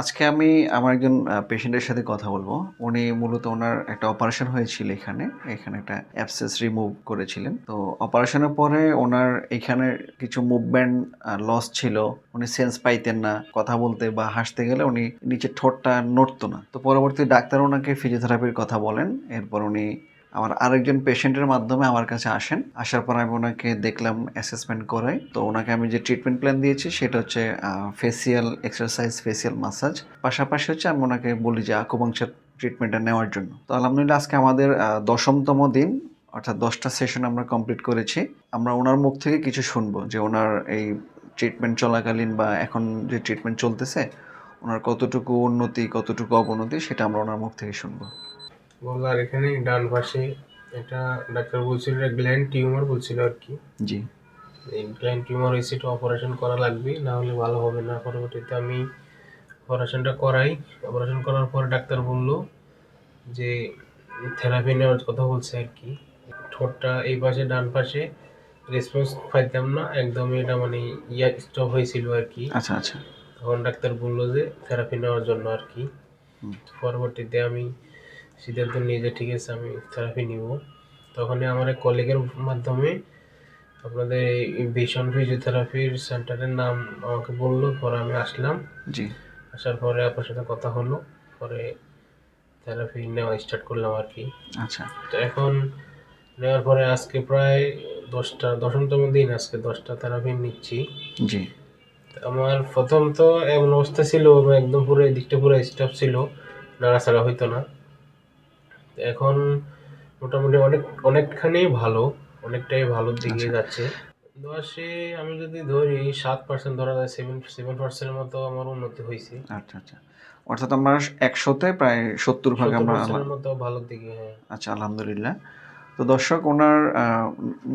আজকে আমি আমার একজন পেশেন্টের সাথে কথা বলব। উনি মূলত ওনার একটা অপারেশন হয়েছিল এখানে এখানে একটা অ্যাবসেস রিমুভ করেছিলেন। তো অপারেশনের পরে ওনার এখানে কিছু মুভমেন্ট লস ছিল। উনি সেন্স পাইতেন না। কথা বলতে বা হাসতে গেলে উনি নিচের ঠোঁটটা নড়তো না। তো পরবর্তী ডাক্তার ওনাকে ফিজিওথেরাপির কথা বলেন। এরপর উনি আমার আরেকজন পেশেন্টের মাধ্যমে আমার কাছে আসেন। আসার পর আমি ওনাকে দেখলাম অ্যাসেসমেন্ট করাই। তো ওনাকে আমি যে ট্রিটমেন্ট প্ল্যান দিয়েছি, সেটা হচ্ছে ফেসিয়াল এক্সারসাইজ ফেসিয়াল মাসাজ পাশাপাশি হচ্ছে আমি ওনাকে বলি যে আকুপাংচার ট্রিটমেন্টটা নেওয়ার জন্য। তো আলহামদুলিল্লাহ আজকে আমাদের দশমতম দিন, অর্থাৎ দশটা সেশন আমরা কমপ্লিট করেছি। আমরা ওনার মুখ থেকে কিছু শুনব যে ওনার এই ট্রিটমেন্ট চলাকালীন বা এখন যে ট্রিটমেন্ট চলতেছে, ওনার কতটুকু উন্নতি, কতটুকু অবনতি, সেটা আমরা ওনার মুখ থেকে শুনব। গলার এখানে ডান পাশে এটা ডাক্তার বলছিল এটা গ্ল্যান্ড টিউমার বলছিল আর কি। জি। এই গ্ল্যান্ড টিউমার হয়েছে এটা অপারেশন করা লাগবে না হলে ভালো হবে না। পরবর্তীতে আমি অপারেশনটা করাই। অপারেশন করার পর ডাক্তার বলল যে থেরাপি নেওয়ার কথা বলছে আর কি। ঠোঁটটা এই পাশে ডান পাশে রেসপন্স পাইতাম না একদমই এটা মানে ইয়া স্টপ হয়েছিল আর কি। আচ্ছা আচ্ছা। তখন ডাক্তার বলল যে থেরাপি নেওয়ার জন্য আর কি। পরবর্তীতে আমি সিদ্ধান্ত নিয়ে যে ঠিক আছে আমি থেরাপি নিব। তখনই আমার এক কলিগের মাধ্যমে আপনাদের এই ভিশন ফিজিওথেরাপির সেন্টারের নাম আমাকে বলল পরে আমি আসলাম। জি। আসার পরে আপনার সাথে কথা হলো পরে থেরাপি নেওয়া স্টার্ট করলাম আর কি। আচ্ছা। তো এখন নেওয়ার পরে আজকে প্রায় দশটা দশমতম দিন আজকে দশটা থেরাপি নিচ্ছি। জি। আমার প্রথম তো এমন অবস্থা ছিল একদম পুরো দিকটা পুরো স্টাফ ছিল নাড়াচাড়া হইতো না। এখন মোটামুটি অনেক অনেকখানি ভালো অনেকটাই ভালোর দিকে আচ্ছা। যাচ্ছে। দশে আমি যদি ধরি সাত পার্সেন্ট ধরা যায় সেভেন সেভেন পার্সেন্টের মতো আমার উন্নতি হয়েছে। আচ্ছা আচ্ছা। অর্থাৎ আমরা একশোতে প্রায় সত্তর ভাগ আমরা মতো ভালোর দিকে হ্যাঁ। আচ্ছা আলহামদুলিল্লাহ। তো দর্শক ওনার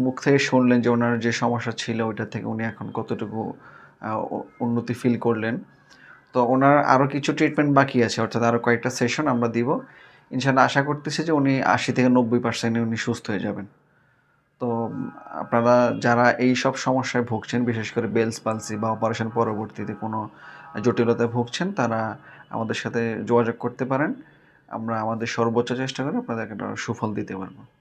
মুখ থেকে শুনলেন যে ওনার যে সমস্যা ছিল ওইটা থেকে উনি এখন কতটুকু উন্নতি ফিল করলেন। তো ওনার আরও কিছু ট্রিটমেন্ট বাকি আছে অর্থাৎ আরও কয়েকটা সেশন আমরা দিব। ইনশাল্লাহ আশা করতেছি যে উনি আশি থেকে নব্বই পার্সেন্টে উনি সুস্থ হয়ে যাবেন। তো, আপনারা যারা এই সব সমস্যায় ভুগছেন, বিশেষ করে বেলস পালসি বা অপারেশন পরবর্তীতে কোনো জটিলতায় ভুগছেন, তারা আমাদের সাথে যোগাযোগ করতে পারেন। আমরা আমাদের সর্বোচ্চ চেষ্টা করে আপনাদেরকে সুফল দিতে পারব।